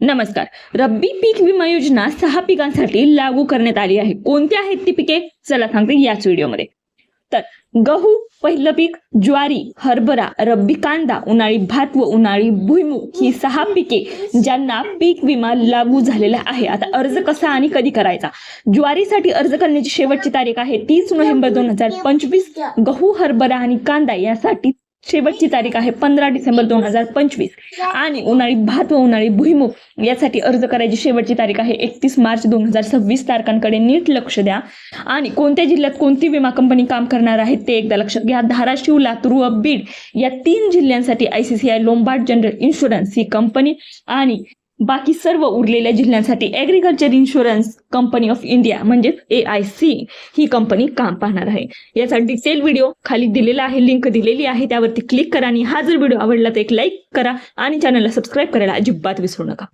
नमस्कार. रब्बी पीक विमा योजना सहा पिकांसाठी लागू करण्यात आली आहे. कोणती आहेत ती पिके? चला सांगते याच व्हिडिओमध्ये. तर गहू पहिलं पीक ज्वारी हरभरा रब्बी कांदा उन्हाळी भात व उन्हाळी भुईमुग ही सहा पिके ज्यांना पीक विमा लागू झालेला आहे. आता अर्ज कसा आणि कधी करायचा? ज्वारीसाठी अर्ज करण्याची शेवटची तारीख आहे तीस नोव्हेंबर दोन हजार पंचवीस. गहू हरभरा आणि कांदा यासाठी शेवटची तारीख आहे पंधरा डिसेंबर दोन हजार पंचवीस. आणि उन्हाळी भात व उन्हाळी भुईमुग यासाठी अर्ज करायची शेवटची तारीख आहे एकतीस मार्च दोन हजार सव्वीस. तारखांकडे नीट लक्ष द्या. आणि कोणत्या जिल्ह्यात कोणती विमा कंपनी काम करणार आहे ते एकदा लक्षात घ्या. धाराशिव लातूर व बीड या तीन जिल्ह्यांसाठी I C C I Lombard general insurance he company आणि बाकी सर्व उरलेल्या जिल्ह्यांसाठी agriculture insurance company of India म्हणजे ए आय सी ही कंपनी काम पाहणार आहे. याचा डिटेल व्हिडिओ खाली दिलेला आहे लिंक दिलेली आहे त्यावरती क्लिक करा आणि हा जर व्हिडिओ आवडला तर एक लाईक करा आणि चॅनलला सबस्क्राईब करायला अजिबात विसरू नका.